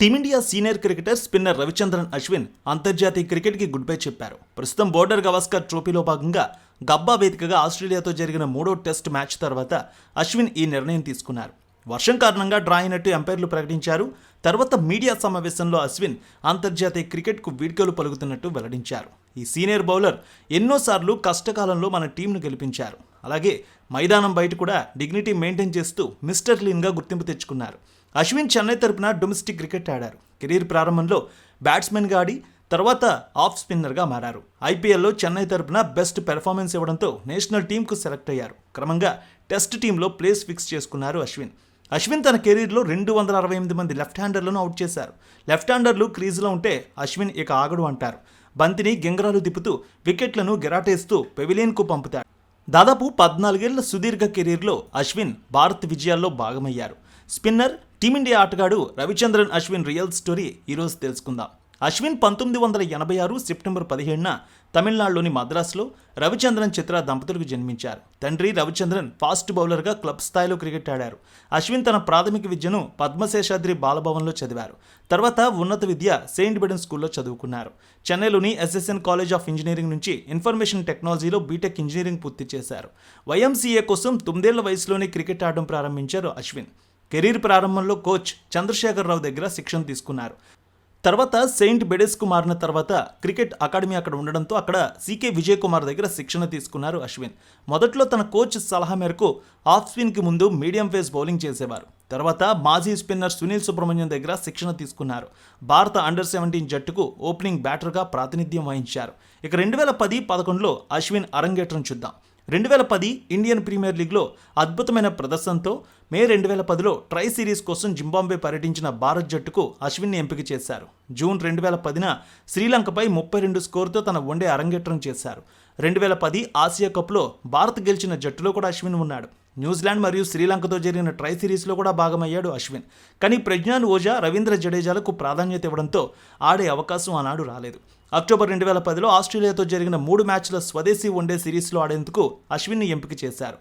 Team India senior cricketer spinner Ravichandran Ashwin అంతర్జాతీయ క్రికెట్కి good bye చెప్పారు. ప్రస్తుతం బోర్డర్ గవాస్కర్ ట్రోఫీలో భాగంగా గబ్బా వేదికగా ఆస్ట్రేలియాతో జరిగిన మూడో టెస్ట్ మ్యాచ్ తర్వాత అశ్విన్ ఈ నిర్ణయం తీసుకున్నారు. వర్షం కారణంగా డ్రా అయినట్టు ఎంపైర్లు ప్రకటించారు. తర్వాత మీడియా సమావేశంలో అశ్విన్ అంతర్జాతీయ క్రికెట్కు వీడ్కోలు పలుకుతున్నట్టు వెల్లడించారు. ఈ సీనియర్ బౌలర్ ఎన్నోసార్లు కష్టకాలంలో మన టీంను గెలిపించారు. అలాగే మైదానం బయట కూడా డిగ్నిటీ మెయింటైన్ చేస్తూ మిస్టర్ లీన్గా గుర్తింపు తెచ్చుకున్నారు. అశ్విన్ చెన్నై తరపున డొమెస్టిక్ క్రికెట్ ఆడారు. కెరీర్ ప్రారంభంలో బ్యాట్స్మెన్గా ఆడి తర్వాత ఆఫ్ స్పిన్నర్గా మారారు. ఐపీఎల్లో చెన్నై తరపున బెస్ట్ పెర్ఫార్మెన్స్ ఇవ్వడంతో నేషనల్ టీంకు సెలెక్ట్ అయ్యారు. క్రమంగా టెస్ట్ టీంలో ప్లేస్ ఫిక్స్ చేసుకున్నారు అశ్విన్. అశ్విన్ తన కెరీర్లో రెండు వందల అరవై ఎనిమిది మంది లెఫ్ట్ హ్యాండర్లను అవుట్ చేశారు. లెఫ్ట్ హ్యాండర్లు క్రీజులో ఉంటే అశ్విన్ ఇక ఆగడు అంటారు. బంతిని గింగరాలు తిప్పుతూ వికెట్లను గిరాటేస్తూ పెవిలియన్కు పంపుతాడు. దాదాపు పద్నాలుగేళ్ళ సుదీర్ఘ కెరీర్లో అశ్విన్ భారత్ విజయాల్లో భాగమయ్యారు. స్పిన్నర్ టీమిండియా ఆటగాడు రవిచంద్రన్ అశ్విన్ రియల్ స్టోరీ ఈరోజు తెలుసుకుందాం. అశ్విన్ పంతొమ్మిది వందల ఎనభై ఆరు సెప్టెంబర్ పదిహేడున తమిళనాడులోని మద్రాసులో రవిచంద్రన్ చిత్ర దంపతులకు జన్మించారు. తండ్రి రవిచంద్రన్ ఫాస్ట్ బౌలర్గా క్లబ్ స్థాయిలో క్రికెట్ ఆడారు. అశ్విన్ తన ప్రాథమిక విద్యను పద్మశేషాద్రి బాలభవన్లో చదివారు. తర్వాత ఉన్నత విద్య సెయింట్ బిడన్ స్కూల్లో చదువుకున్నారు. చెన్నైలోని ఎస్ఎస్ఎన్ కాలేజ్ ఆఫ్ ఇంజనీరింగ్ నుంచి ఇన్ఫర్మేషన్ టెక్నాలజీలో బీటెక్ ఇంజనీరింగ్ పూర్తి చేశారు. వైఎంసీఏ కోసం తొమ్మిదేళ్ళ వయసులోనే క్రికెట్ ఆడడం ప్రారంభించారు అశ్విన్. కెరీర్ ప్రారంభంలో కోచ్ చంద్రశేఖరరావు దగ్గర శిక్షణ తీసుకున్నారు. తర్వాత సెయింట్ బెడెస్కు మారిన తర్వాత క్రికెట్ అకాడమీ అక్కడ ఉండడంతో అక్కడ సీకే విజయ్ కుమార్ దగ్గర శిక్షణ తీసుకున్నారు అశ్విన్. మొదట్లో తన కోచ్ సలహా మేరకు ఆఫ్ స్పిన్కి ముందు మీడియం ఫేస్ బౌలింగ్ చేసేవారు. తర్వాత మాజీ స్పిన్నర్ సునీల్ సుబ్రహ్మణ్యం దగ్గర శిక్షణ తీసుకున్నారు. భారత అండర్ సెవెంటీన్ జట్టుకు ఓపెనింగ్ బ్యాటర్గా ప్రాతినిధ్యం వహించారు. ఇక రెండు వేల పది పదకొండులో అశ్విన్ అరంగేట్రం చూద్దాం. రెండు వేల పది ఇండియన్ ప్రీమియర్ లీగ్లో అద్భుతమైన ప్రదర్శనతో మే రెండు వేల పదిలో ట్రై సిరీస్ కోసం జింబాంబే పర్యటించిన భారత్ జట్టుకు అశ్విన్ని ఎంపిక చేశారు. జూన్ రెండు వేల పదిన శ్రీలంకపై ముప్పై రెండు స్కోరుతో తన వన్డే అరంగేట్రం చేశారు. రెండు వేల పది ఆసియా కప్లో భారత్ గెలిచిన జట్టులో కూడా అశ్విన్ ఉన్నాడు. న్యూజిలాండ్ మరియు శ్రీలంకతో జరిగిన ట్రై సిరీస్లో కూడా భాగమయ్యాడు అశ్విన్. కానీ ప్రజ్ఞాన్ ఓజా రవీంద్ర జడేజాలకు ప్రాధాన్యత ఇవ్వడంతో ఆడే అవకాశం ఆనాడు రాలేదు. అక్టోబర్ రెండు వేల పదిలో ఆస్ట్రేలియాతో జరిగిన మూడు మ్యాచ్ల స్వదేశీ వన్డే సిరీస్లో ఆడేందుకు అశ్విన్ని ఎంపిక చేశారు.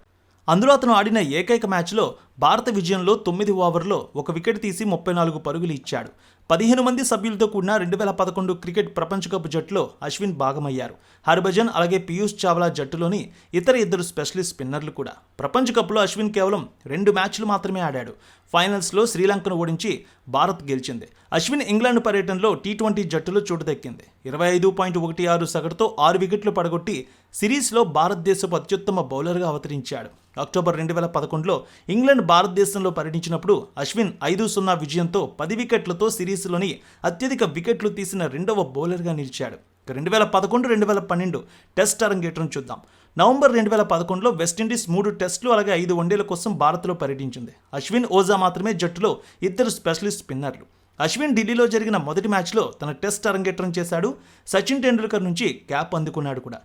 అందులో అతను ఆడిన ఏకైక మ్యాచ్లో భారత విజయంలో తొమ్మిది ఓవర్లో ఒక వికెట్ తీసి ముప్పై నాలుగు పరుగులు ఇచ్చాడు. పదిహేను మంది సభ్యులతో కూడిన రెండు వేల పదకొండు క్రికెట్ ప్రపంచ కప్ జట్టులో అశ్విన్ భాగమయ్యారు. హర్భజన్ అలాగే పీయూష్ చావ్లా జట్టులోని ఇతర ఇద్దరు స్పెషలిస్ట్ స్పిన్నర్లు కూడా. ప్రపంచ కప్లో అశ్విన్ కేవలం రెండు మ్యాచ్లు మాత్రమే ఆడాడు. ఫైనల్స్లో శ్రీలంకను ఓడించి భారత్ గెలిచింది. అశ్విన్ ఇంగ్లాండ్ పర్యటనలో టీ ట్వంటీ జట్టులో చోటు దక్కింది. ఇరవై ఐదు పాయింట్ ఒకటి ఆరు సగటుతో ఆరు వికెట్లు పడగొట్టి సిరీస్లో భారతదేశపు అత్యుత్తమ బౌలర్గా అవతరించాడు. అక్టోబర్ రెండు వేల పదకొండులో ఇంగ్లాండ్ భారతదేశంలో పర్యటించినప్పుడు అశ్విన్ ఐదు సున్నా విజయంతో పది వికెట్లతో సిరీస్లోని అత్యధిక వికెట్లు తీసిన రెండవ బౌలర్గా నిలిచాడు. రెండు వేల పదకొండు రెండు వేల పన్నెండు టెస్ట్ అరంగేట్రం చూద్దాం. నవంబర్ రెండు వేల పదకొండులో వెస్టిండీస్ మూడు టెస్టులు అలాగే ఐదు వన్డేల కోసం భారత్లో పర్యటించింది. అశ్విన్ ఓజా మాత్రమే జట్టులో ఇద్దరు స్పెషలిస్ట్ స్పిన్నర్లు. అశ్విన్ ఢిల్లీలో జరిగిన మొదటి మ్యాచ్లో తన టెస్ట్ అరంగేట్రం చేశాడు. సచిన్ టెండూల్కర్ నుంచి క్యాప్ అందుకున్నాడు కూడా.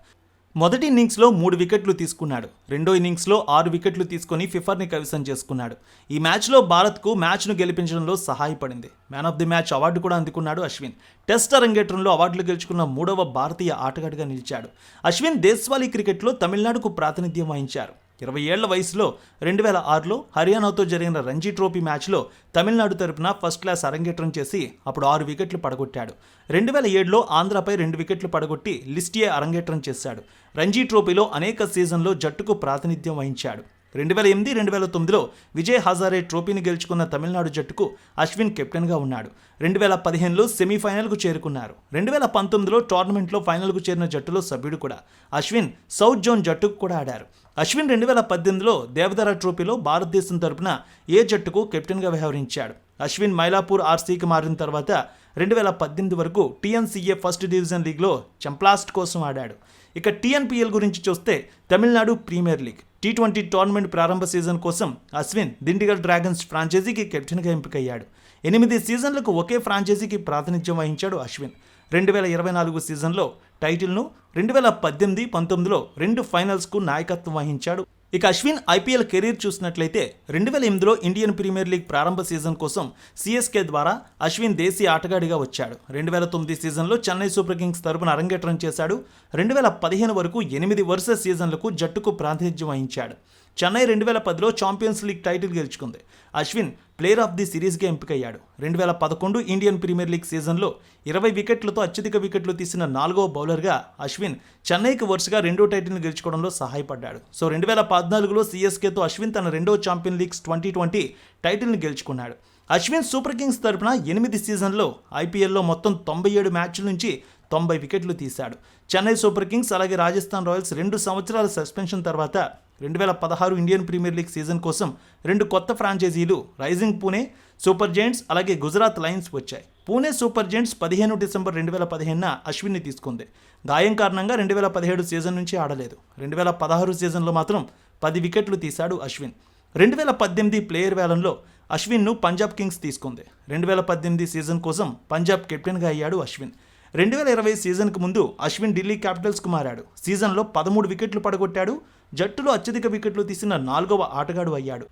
మొదటి ఇన్నింగ్స్లో మూడు వికెట్లు తీసుకున్నాడు. రెండో ఇన్నింగ్స్లో ఆరు వికెట్లు తీసుకొని ఫిఫర్ని కవిసం చేసుకున్నాడు. ఈ మ్యాచ్లో భారత్కు మ్యాచ్ను గెలిపించడంలో సహాయపడింది. Man of the match award కూడా అందుకున్నాడు అశ్విన్. టెస్ట్ అరంగేట్రంలో అవార్డులు గెలుచుకున్న మూడవ భారతీయ ఆటగాడిగా నిలిచాడు. అశ్విన్ దేశవాళీ క్రికెట్లో తమిళనాడుకు ప్రాతినిధ్యం వహించారు. ఇరవై ఏళ్ళ వయసులో రెండు వేల ఆరులో హర్యానాతో జరిగిన రంజీ ట్రోఫీ మ్యాచ్లో తమిళనాడు తరపున ఫస్ట్ క్లాస్ అరంగేట్రం చేసి అప్పుడు ఆరు వికెట్లు పడగొట్టాడు. రెండు వేల ఏడులో ఆంధ్రపై రెండు వికెట్లు పడగొట్టి లిస్టియే అరంగేట్రం చేశాడు. రంజీ ట్రోఫీలో అనేక సీజన్లో జట్టుకు ప్రాతినిధ్యం వహించాడు. రెండు వేల ఎనిమిది రెండు వేల తొమ్మిదిలో విజయ్ హజారే ట్రోఫీని గెలుచుకున్న తమిళనాడు జట్టుకు అశ్విన్ కెప్టెన్గా ఉన్నాడు. రెండు వేల పదిహేనులో సెమీఫైనల్కు చేరుకున్నారు. రెండు వేల పంతొమ్మిదిలో టోర్నమెంట్లో ఫైనల్కు చేరిన జట్టులో సభ్యుడు కూడా అశ్విన్ సౌత్ జోన్ జట్టుకు కూడా ఆడారు. అశ్విన్ రెండు వేల పద్దెనిమిదిలో దేవదర ట్రోఫీలో భారతదేశం తరపున ఏ జట్టుకు కెప్టెన్గా వ్యవహరించాడు? అశ్విన్ మైలాపూర్ ఆర్సీకి మారిన తర్వాత రెండు వేల పద్దెనిమిది వరకు టీఎన్సీఏ ఫస్ట్ డివిజన్ లీగ్లో చెంప్లాస్ట్ కోసం ఆడాడు. ఇక టీఎన్పిఎల్ గురించి చూస్తే Tamil Nadu premier league. T twenty tournament ప్రారంభ సీజన్ కోసం అశ్విన్ దిండిగల్ డ్రాగన్స్ ఫ్రాంచైజీకి కెప్టెన్గా ఎంపికయ్యాడు. ఎనిమిది సీజన్లకు ఒకే ఫ్రాంచైజీకి ప్రాతినిధ్యం వహించాడు అశ్విన్. రెండు వేల ఇరవై నాలుగు సీజన్లో టైటిల్ను రెండు వేల పద్దెనిమిది పంతొమ్మిదిలో రెండు ఫైనల్స్కు నాయకత్వం వహించాడు. ఇక అశ్విన్ ఐపీఎల్ కెరీర్ చూసినట్లయితే రెండు వేల ఎనిమిదిలో ఇండియన్ ప్రీమియర్ లీగ్ ప్రారంభ సీజన్ కోసం సిఎస్కే ద్వారా అశ్విన్ దేశీయ ఆటగాడిగా వచ్చాడు. రెండు వేల తొమ్మిది సీజన్లో చెన్నై సూపర్ కింగ్స్ తరపున అరంగేట్రం చేశాడు. రెండు వేల పదిహేను వరకు ఎనిమిది వరుస సీజన్లకు జట్టుకు ప్రాతినిధ్యం వహించాడు. చెన్నై రెండు వేల పదిలో ఛాంపియన్స్ లీగ్ టైటిల్ గెలుచుకుంది. అశ్విన్ ప్లేయర్ ఆఫ్ ది సిరీస్గా ఎంపికయ్యాడు. రెండు వేల పదకొండు ఇండియన్ ప్రీమియర్ లీగ్ సీజన్లో ఇరవై వికెట్లతో అత్యధిక వికెట్లు తీసిన నాలుగో బౌలర్గా అశ్విన్ చెన్నైకి వరుసగా రెండో టైటిల్ని గెలుచుకోవడంలో సహాయపడ్డాడు. సో రెండు వేల పద్నాలుగులో సీఎస్కేతో అశ్విన్ తన రెండో ఛాంపియన్ లీగ్స్ ట్వంటీ ట్వంటీ టైటిల్ని గెలుచుకున్నాడు. అశ్విన్ సూపర్ కింగ్స్ తరపున ఎనిమిది సీజన్లో ఐపీఎల్లో మొత్తం తొంభై ఏడు మ్యాచ్ల నుంచి తొంభై వికెట్లు తీశాడు. చెన్నై సూపర్ కింగ్స్ అలాగే రాజస్థాన్ రాయల్స్ రెండు సంవత్సరాల సస్పెన్షన్ తర్వాత రెండు వేల పదహారు ఇండియన్ ప్రీమియర్ లీగ్ సీజన్ కోసం రెండు కొత్త ఫ్రాంచైజీలు రైజింగ్ పూణే సూపర్ జైంట్స్ అలాగే గుజరాత్ లయన్స్ వచ్చాయి. పూణే సూపర్ జైంట్స్ పదిహేను డిసెంబర్ రెండు వేల పదిహేనున అశ్విన్ని తీసుకుంది. గాయం కారణంగా రెండు వేల పదిహేడు సీజన్ నుంచి ఆడలేదు. రెండు వేల పదహారు సీజన్లో మాత్రం పది వికెట్లు తీశాడు అశ్విన్. రెండు వేల పద్దెనిమిది ప్లేయర్ వేలంలో అశ్విన్ను పంజాబ్ కింగ్స్ తీసుకుంది. రెండు వేల పద్దెనిమిది సీజన్ కోసం పంజాబ్ కెప్టెన్గా అయ్యాడు అశ్విన్. రెండు వేల ఇరవై సీజన్కు ముందు అశ్విన్ ఢిల్లీ క్యాపిటల్స్కు మారాడు. సీజన్లో పదమూడు వికెట్లు పడగొట్టాడు జట్టులో అత్యధిక వికెట్లు తీసిన నాలుగవ ఆటగాడు అయ్యాడు.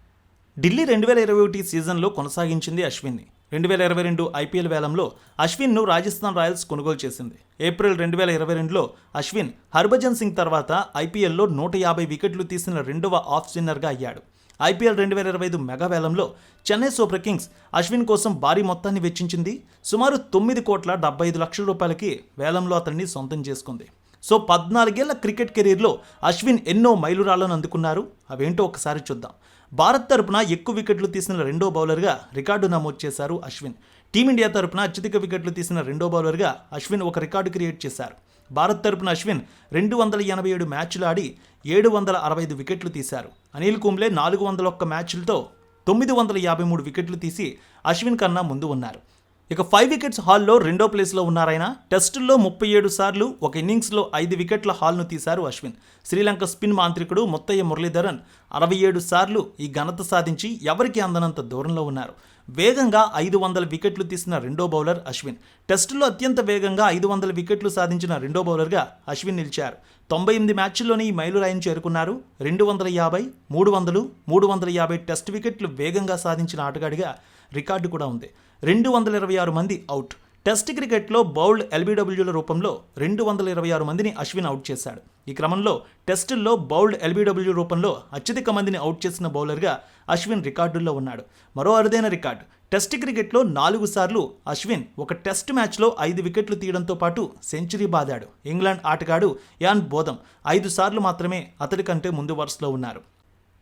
ఢిల్లీ రెండు వేల ఇరవై ఒకటి సీజన్లో కొనసాగించింది అశ్విన్ని. రెండు వేల ఇరవై రెండు ఐపీఎల్ వేలంలో అశ్విన్ను రాజస్థాన్ రాయల్స్ కొనుగోలు చేసింది. ఏప్రిల్ రెండు వేల ఇరవై రెండులో అశ్విన్ హర్భజన్ సింగ్ తర్వాత ఐపీఎల్లో నూట యాభై వికెట్లు తీసిన రెండవ ఆఫ్ స్పిన్నర్గా అయ్యాడు. ఐపీఎల్ రెండు వేల ఇరవై ఐదు మెగా వేలంలో చెన్నై సూపర్ కింగ్స్ అశ్విన్ కోసం భారీ మొత్తాన్ని వెచ్చించింది. సుమారు తొమ్మిది కోట్ల డెబ్బై ఐదు లక్షల రూపాయలకి వేలంలో అతన్ని సొంతం చేసుకుంది. సో పద్నాలుగేళ్ళ క్రికెట్ కెరీర్లో అశ్విన్ ఎన్నో మైలురాళ్ళను అందుకున్నారు. అవేంటో ఒకసారి చూద్దాం. భారత్ తరపున ఎక్కువ వికెట్లు తీసిన రెండో బౌలర్గా రికార్డు నమోదు చేశారు అశ్విన్. టీమిండియా తరపున అత్యధిక వికెట్లు తీసిన రెండో బౌలర్గా అశ్విన్ ఒక రికార్డు క్రియేట్ చేశారు. భారత్ తరపున అశ్విన్ రెండు వందల ఎనభై ఏడు మ్యాచ్లు ఆడి ఏడు వందల అరవై ఐదు వికెట్లు తీశారు. అనిల్ కుంబ్లే నాలుగు వందల ఒక్క మ్యాచ్లతో తొమ్మిది వందల యాభై మూడు వికెట్లు తీసి అశ్విన్ కన్నా ముందు ఉన్నారు. ఇక ఫైవ్ వికెట్స్ హాల్లో రెండో ప్లేస్లో ఉన్నారాయన. టెస్టుల్లో ముప్పై ఏడు సార్లు ఒక ఇన్నింగ్స్లో ఐదు వికెట్ల హాల్ను తీశారు అశ్విన్. శ్రీలంక స్పిన్ మాంత్రికుడు ముత్తయ్య మురళీధరన్ అరవై ఏడు సార్లు ఈ ఘనత సాధించి ఎవరికి అందనంత దూరంలో ఉన్నారు. వేగంగా ఐదు వందల వికెట్లు తీసిన రెండో బౌలర్ అశ్విన్. టెస్టులో అత్యంత వేగంగా ఐదు వందల వికెట్లు సాధించిన రెండో బౌలర్గా అశ్విన్ నిలిచారు. తొంభై ఎనిమిది మ్యాచ్ల్లోనే ఈ మైలురాయిని చేరుకున్నారు. రెండు వందల యాభై మూడు వందలు మూడు వందల యాభై టెస్ట్ వికెట్లు వేగంగా సాధించిన ఆటగాడిగా రికార్డు కూడా ఉంది. రెండు వందల ఇరవై ఆరు మంది అవుట్. టెస్ట్ క్రికెట్లో బౌల్డ్ ఎల్బీడబ్ల్యూల రూపంలో రెండు వందల ఇరవై ఆరు మందిని అశ్విన్ అవుట్ చేశాడు. ఈ క్రమంలో టెస్టుల్లో బౌల్డ్ ఎల్బీడబ్ల్యూ రూపంలో అత్యధిక మందిని అవుట్ చేసిన బౌలర్గా అశ్విన్ రికార్డుల్లో ఉన్నాడు. మరో అరుదైన రికార్డు. టెస్ట్ క్రికెట్లో నాలుగు సార్లు అశ్విన్ ఒక టెస్ట్ మ్యాచ్లో ఐదు వికెట్లు తీయడంతో పాటు సెంచరీ బాదాడు. ఇంగ్లాండ్ ఆటగాడు యాన్ బోధం ఐదు సార్లు మాత్రమే అతడి కంటే ముందు వరుసలో ఉన్నారు.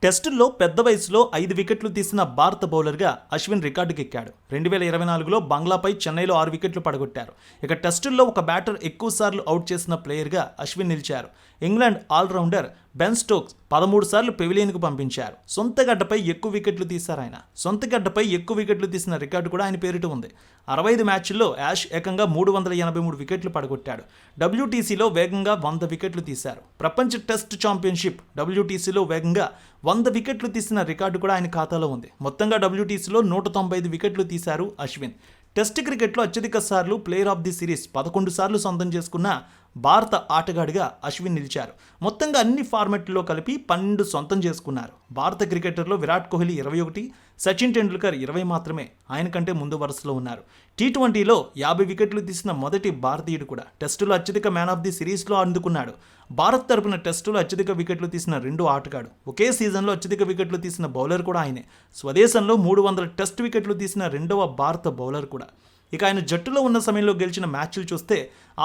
టెస్టుల్లో పెద్ద వయసులో ఐదు వికెట్లు తీసిన భారత బౌలర్గా అశ్విన్ రికార్డుకెక్కాడు. రెండు వేల ఇరవై నాలుగులో బంగ్లాపై చెన్నైలో ఆరు వికెట్లు పడగొట్టారు. ఇక టెస్టుల్లో ఒక బ్యాటర్ ఎక్కువ సార్లు అవుట్ చేసిన ప్లేయర్గా అశ్విన్ నిలిచారు. ఇంగ్లాండ్ ఆల్రౌండర్ బెన్ స్టోక్స్ పదమూడు సార్లు పెవిలియన్కు పంపించారు. సొంత గడ్డపై ఎక్కువ వికెట్లు తీశారు ఆయన. సొంత గడ్డపై ఎక్కువ వికెట్లు తీసిన రికార్డు కూడా ఆయన పేరిట ఉంది. అరవై ఐదు మ్యాచ్ల్లో యాష్ ఏకంగా మూడు వందల ఎనభై మూడు వికెట్లు పడగొట్టాడు. డబ్ల్యూటీసీలో వేగంగా వంద వికెట్లు తీశారు. ప్రపంచ టెస్ట్ ఛాంపియన్షిప్ డబ్ల్యూటీసీలో వేగంగా వంద వికెట్లు తీసిన రికార్డు కూడా ఆయన ఖాతాలో ఉంది. మొత్తంగా డబ్ల్యూటీసీలో నూట తొంభై ఐదు వికెట్లు తీశారు అశ్విన్. టెస్ట్ క్రికెట్లో అత్యధిక సార్లు ప్లేయర్ ఆఫ్ ది సిరీస్ పదకొండు సార్లు సొంతం చేసుకున్న భారత ఆటగాడిగా అశ్విన్ నిలిచారు. మొత్తంగా అన్ని ఫార్మెట్లో కలిపి పన్నెండు సొంతం చేసుకున్నారు. భారత క్రికెటర్లో విరాట్ కోహ్లీ ఇరవై ఒకటి సచిన్ టెండూల్కర్ ఇరవై మాత్రమే ఆయన కంటే ముందు వరుసలో ఉన్నారు. టీ ట్వంటీలో యాభై వికెట్లు తీసిన మొదటి భారతీయుడు కూడా టెస్టులో అత్యధిక మ్యాన్ ఆఫ్ ది సిరీస్లో అందుకున్నాడు. భారత్ తరపున టెస్టులో అత్యధిక వికెట్లు తీసిన రెండు ఆటగాడు. ఒకే సీజన్లో అత్యధిక వికెట్లు తీసిన బౌలర్ కూడా ఆయనే. స్వదేశంలో మూడు వందల టెస్ట్ వికెట్లు తీసిన రెండవ భారత బౌలర్ కూడా. ఇక ఆయన జట్టులో ఉన్న సమయంలో గెలిచిన మ్యాచ్లు చూస్తే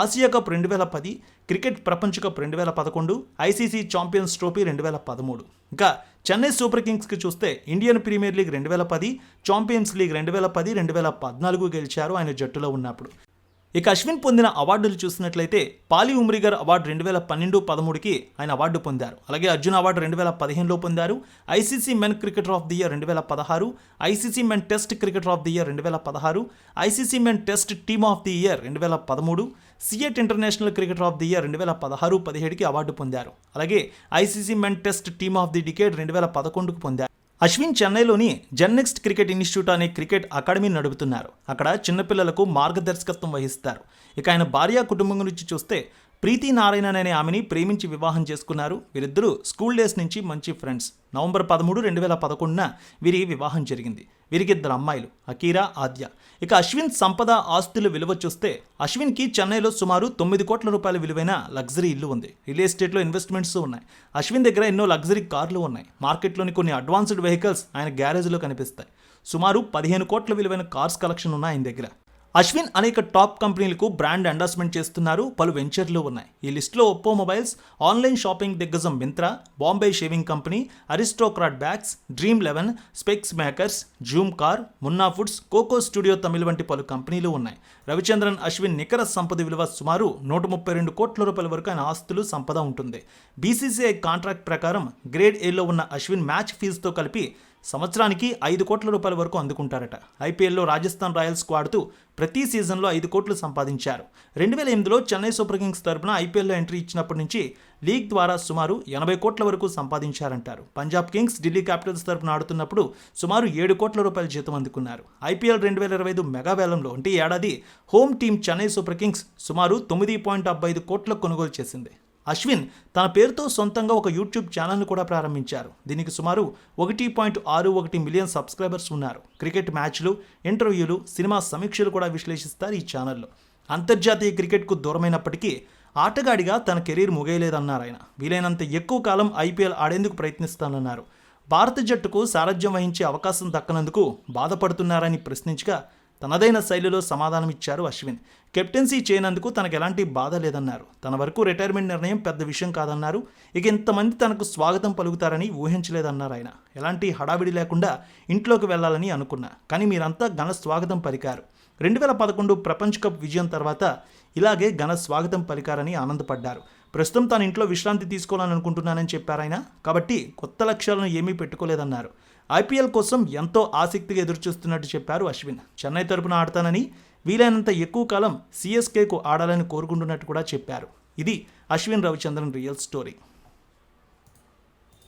ఆసియా కప్ రెండు వేల పది క్రికెట్ ప్రపంచ కప్ రెండు వేల పదకొండు ఐసీసీ ఛాంపియన్స్ ట్రోఫీ రెండు వేల పదమూడు. ఇంకా చెన్నై సూపర్ కింగ్స్కి చూస్తే ఇండియన్ ప్రీమియర్ లీగ్ రెండు వేల పది ఛాంపియన్స్ లీగ్ రెండు వేల పది రెండు వేల పద్నాలుగు గెలిచారు ఆయన జట్టులో ఉన్నప్పుడు. ఇక అశ్విన్ పొందిన అవార్డులు చూసినట్లయితే పాలి ఉమ్రిగర్ అవార్డు రెండు వేల పన్నెండు పదమూడుకి ఆయన అవార్డు పొందారు. అలాగే అర్జున్ అవార్డు రెండు వేల పదిహేనులో పొందారు. ICC men cricketer of the year రెండు వేల పదహారు ICC men test cricketer of the year రెండు వేల పదహారు ICC men test team of the year రెండు వేల పదమూడు CEAT international cricketer of the year రెండు వేల పదహారు పదిహేడుకి అవార్డు పొందారు. అలాగే ICC men test team of the decade రెండు వేల పదకొండుకు పొందారు. అశ్విన్ చెన్నైలోని జెన్నెక్స్ట్ క్రికెట్ ఇన్స్టిట్యూట్ అనే క్రికెట్ అకాడమీని నడుపుతున్నారు. అక్కడ చిన్నపిల్లలకు మార్గదర్శకత్వం వహిస్తారు. ఇక ఆయన భార్య కుటుంబం గురించి చూస్తే ప్రీతి నారాయణన్ అనే ఆమెని ప్రేమించి వివాహం చేసుకున్నారు. వీరిద్దరూ స్కూల్ డేస్ నుంచి మంచి ఫ్రెండ్స్. నవంబర్ పదమూడు రెండు వేల పదకొండున వీరి వివాహం జరిగింది. వీరికి ఇద్దరు అమ్మాయిలు అకీరా ఆద్య. ఇక అశ్విన్ సంపద ఆస్తుల విలువ చూస్తే అశ్విన్కి చెన్నైలో సుమారు తొమ్మిది కోట్ల రూపాయల విలువైన లగ్జరీ ఇల్లు ఉంది. రియల్ ఎస్టేట్లో ఇన్వెస్ట్మెంట్స్ ఉన్నాయి. అశ్విన్ దగ్గర ఎన్నో లగ్జరీ కార్లు ఉన్నాయి. మార్కెట్లోని కొన్ని అడ్వాన్స్డ్ వెహికల్స్ ఆయన గ్యారేజ్లో కనిపిస్తాయి. సుమారు పదిహేను కోట్ల విలువైన కార్స్ కలెక్షన్ ఉన్నాయి ఆయన దగ్గర. అశ్విన్ అనేక టాప్ కంపెనీలకు బ్రాండ్ అండర్స్మెంట్ చేస్తున్నారు. పలు వెంచర్లు ఉన్నాయి. ఈ లిస్టులో ఒప్పో మొబైల్స్ ఆన్లైన్ షాపింగ్ దిగ్గజం Myntra Bombay shaving company Aristocrat bags Dream Eleven specs makers Zoom Car Munna foods Coco Studio Tamil వంటి పలు కంపెనీలు ఉన్నాయి. రవిచంద్రన్ అశ్విన్ నికర సంపద విలువ సుమారు నూట ముప్పై రెండు కోట్ల రూపాయల వరకు ఆయన ఆస్తులు సంపద ఉంటుంది. బీసీసీఐ కాంట్రాక్ట్ ప్రకారం గ్రేడ్ ఏలో ఉన్న అశ్విన్ మ్యాచ్ ఫీజుతో కలిపి సంవత్సరానికి ఐదు కోట్ల రూపాయల వరకు అందుకుంటారట. ఐపీఎల్లో రాజస్థాన్ రాయల్స్కు ఆడుతూ ప్రతి సీజన్లో ఐదు కోట్లు సంపాదించారు. రెండు వేల ఎనిమిదిలో చెన్నై సూపర్ కింగ్స్ తరపున ఐపీఎల్లో ఎంట్రీ ఇచ్చినప్పటి నుంచి లీగ్ ద్వారా సుమారు ఎనభై కోట్ల వరకు సంపాదించారంటారు. పంజాబ్ కింగ్స్ ఢిల్లీ క్యాపిటల్స్ తరపున ఆడుతున్నప్పుడు సుమారు ఏడు కోట్ల రూపాయల జీతం అందుకున్నారు. ఐపీఎల్ రెండు వేల ఇరవై ఐదు మెగావేలంలో అంటే ఏడాది home team Chennai super kings సుమారు తొమ్మిది పాయింట్ డెబ్బై ఐదు కోట్ల కొనుగోలు చేసింది. అశ్విన్ తన పేరుతో సొంతంగా ఒక యూట్యూబ్ ఛానల్ను కూడా ప్రారంభించారు. దీనికి సుమారు ఒకటి పాయింట్ ఆరు ఒకటి మిలియన్ సబ్స్క్రైబర్స్ ఉన్నారు. క్రికెట్ మ్యాచ్లు ఇంటర్వ్యూలు సినిమా సమీక్షలు కూడా విశ్లేషిస్తారు ఈ ఛానల్లో. అంతర్జాతీయ క్రికెట్కు దూరమైనప్పటికీ ఆటగాడిగా తన కెరీర్ ముగియలేదన్నారు ఆయన. వీలైనంత ఎక్కువ కాలం ఐపీఎల్ ఆడేందుకు ప్రయత్నిస్తానన్నారు. భారత జట్టుకు సారథ్యం వహించే అవకాశం దక్కనందుకు బాధపడుతున్నారని ప్రశ్నించగా తనదైన శైలిలో సమాధానమిచ్చారు అశ్విన్. కెప్టెన్సీ చేయనందుకు తనకు ఎలాంటి బాధ లేదన్నారు. తన వరకు రిటైర్మెంట్ నిర్ణయం పెద్ద విషయం కాదన్నారు. ఇక ఇంతమంది తనకు స్వాగతం పలుకుతారని ఊహించలేదన్నారు ఆయన ఎలాంటి హడావిడి లేకుండా ఇంట్లోకి వెళ్ళాలని అనుకున్నా. కానీ మీరంతా ఘన స్వాగతం పలికారు. రెండు వేల పదకొండు ప్రపంచ కప్ విజయం తర్వాత ఇలాగే ఘన స్వాగతం పలికారని ఆనందపడ్డారు. ప్రస్తుతం తాను ఇంట్లో విశ్రాంతి తీసుకోవాలని అనుకుంటున్నానని చెప్పారు ఆయన కాబట్టి కొత్త లక్ష్యాలను ఏమీ పెట్టుకోలేదన్నారు. ఐపీఎల్ కోసం ఎంతో ఆసక్తిగా ఎదురుచూస్తున్నట్టు చెప్పారు అశ్విన్. చెన్నై తరపున ఆడతానని వీలైనంత ఎక్కువ కాలం సిఎస్కేకు ఆడాలని కోరుకుంటున్నట్టు కూడా చెప్పారు. ఇది Ashwin Ravichandran real story.